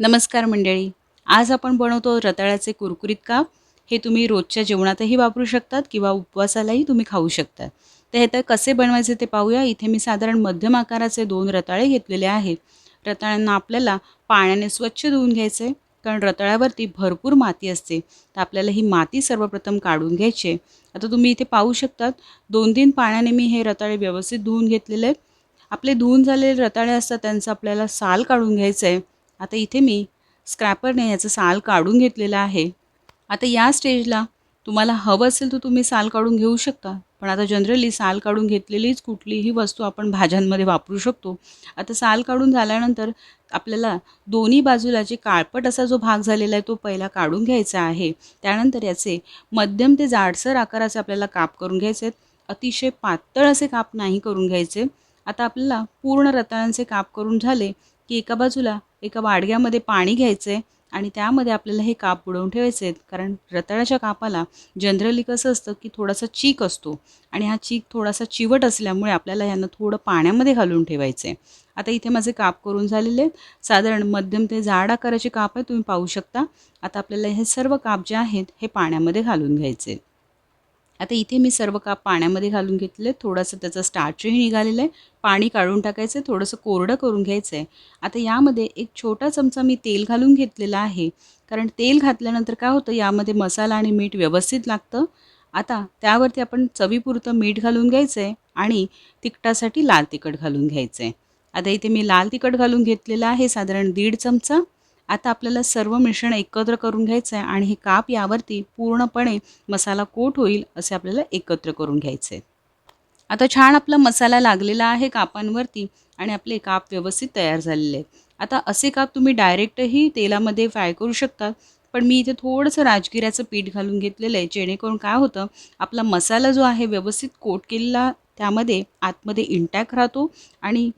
नमस्कार मंडळी. आज आपण बनवतो रताळ्याचे कुरकुरीत काप. हे तुम्ही रोजच्या जेवणातही वापरू शकतात किंवा उपवासालाही तुम्ही खाऊ शकता तर हे तर कसे बनवायचे ते पाहूया. इथे मी साधारण मध्यम आकाराचे दोन रताळे घेतलेले आहेत रताळ्यांना आपल्याला पाण्याने स्वच्छ धुवून घ्यायचे कारण रताळ्यावरती भरपूर माती असते. तर आपल्याला ही माती सर्वप्रथम काढून घ्यायची आहे. आता तुम्ही इथे पाहू शकतात दोन तीन पाण्याने मी हे रताळे व्यवस्थित धुवून घेतलेले आहेत आपले धुवून झालेले रताळे असतात त्यांचं आपल्याला साल काढून घ्यायचं आहे. आता इथे मी स्क्रॅपरने याचं साल काढून घेतलेलं आहे. आता या स्टेजला तुम्हाला हवं असेल तर तुम्ही साल काढून घेऊ शकता. पण आता जनरली साल काढून घेतलेलीच कुठलीही वस्तू आपण भाज्यांमध्ये वापरू शकतो. आता साल काढून झाल्यानंतर आपल्याला दोन्ही बाजूला जे काळपट असा जो भाग झालेला आहे तो पहिला काढून घ्यायचा आहे. त्यानंतर याचे मध्यम ते जाडसर आकाराचे आपल्याला काप करून घ्यायचे आहेत. अतिशय पातळ असे काप नाही करून घ्यायचे. आता आपल्याला पूर्ण रताळ्यांचे काप करून झाले की एका बाजूला एका वाडग्यामध्ये पाणी घ्यायचं आहे आणि त्यामध्ये आपल्याला हे काप बुडवून ठेवायचे आहेत कारण रताळ्याच्या कापाला जनरली कसं असतं की थोडासा चीक असतो आणि हा चीक थोडासा चिवट असल्यामुळे आपल्याला ह्यांना थोडं पाण्यामध्ये घालून ठेवायचं आहे आता इथे माझे काप करून झालेले आहेत. साधारण मध्यम ते जाड आकाराचे काप आहे तुम्ही पाहू शकता. आता आपल्याला हे सर्व काप जे आहेत हे पाण्यामध्ये घालून घ्यायचे आहेत आता इथे मी सर्व काप पाण्यामध्ये घालून घेतले. थोडंसं त्याचं स्टार्चही निघालेलं आहे. पाणी काढून टाकायचं आहे थोडंसं कोरडं करून घ्यायचं आहे आता यामध्ये एक छोटा चमचा मी तेल घालून घेतलेला आहे. कारण तेल घातल्यानंतर काय होतं? यामध्ये मसाला आणि मीठ व्यवस्थित लागतं. आता त्यावरती आपण चवीपुरतं मीठ घालून घ्यायचं आहे आणि तिखटासाठी लाल तिखट घालून घ्यायचं आहे आता इथे मी लाल तिखट घालून घेतलेलं आहे. साधारण दीड चमचा. आता आपल्याला सर्व मिश्रण एकत्र करून घ्यायचं आहे आणि हे काप यावरती पूर्णपणे मसाला कोट होईल असे आपल्याला एकत्र करून घ्यायचे आहे आता छान आपला मसाला लागलेला आहे कापांवरती आणि आपले काप व्यवस्थित तयार झालेले आहेत. आता असे काप तुम्ही डायरेक्टही तेलामध्ये फ्राय करू शकता पण मी इथे थोडंसं राजगिऱ्याचं पीठ घालून घेतलेलं आहे जेणेकरून काय होतं आपला मसाला जो आहे व्यवस्थित कोट केलेला त्यामध्ये आतमध्ये इंटॅक राहतो आणि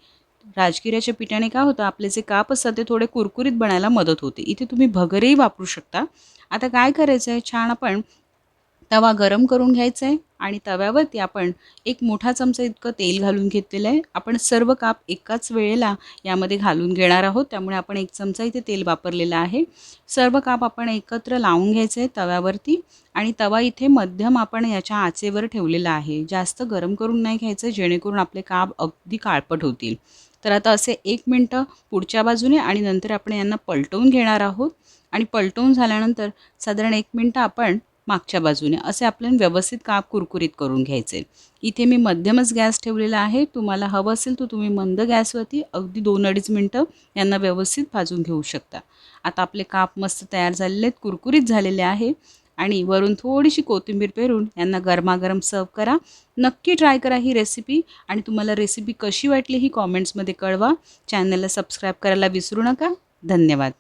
राजगिऱ्याच्या पिठाने काय होतं आपले जे काप असतात ते थोडे कुरकुरीत बनायला मदत होते. इथे तुम्ही भगरही वापरू शकता. आता काय करायचं आहे छान आपण तवा गरम करून घ्यायचा आहे आणि तव्यावरती आपण एक मोठा चमचा इतकं तेल घालून घेतलेलं आहे. आपण सर्व काप एकाच वेळेला यामध्ये घालून घेणार आहोत. त्यामुळे आपण एक चमचा इथे तेल वापरलेलं आहे. सर्व काप आपण एकत्र लावून घ्यायचं आहे तव्यावरती आणि तवा इथे मध्यम आपण याच्या आचेवर ठेवलेला आहे. जास्त गरम करून नाही घ्यायचं जेणेकरून आपले काप अगदी काळपट होतील. तर आता असे एक मिनटं पुढच्या बाजूने आणि नंतर आपण यांना पलटवून घेणार आहोत. आणि पलटवून झाल्यानंतर साधारण एक मिनटं आपण मागच्या बाजूने असे आपल्याला व्यवस्थित काप कुरकुरीत करून घ्यायचे. इथे मी मध्यमच गॅस ठेवलेला आहे. तुम्हाला हवं असेल तर तुम्ही मंद गॅसवरती अगदी दोन अडीच मिनटं यांना व्यवस्थित भाजून घेऊ शकता. आता आपले काप मस्त तयार झालेले आहेत कुरकुरीत झालेले आहे. आणि वरून थोडीशी कोथिंबीर पेरून यांना गरमागरम सर्व करा. नक्की ट्राय करा ही रेसिपी आणि तुम्हाला रेसिपी कशी वाटली ही कॉमेंट्समध्ये कळवा. चॅनलला सबस्क्राईब करायला विसरू नका. धन्यवाद.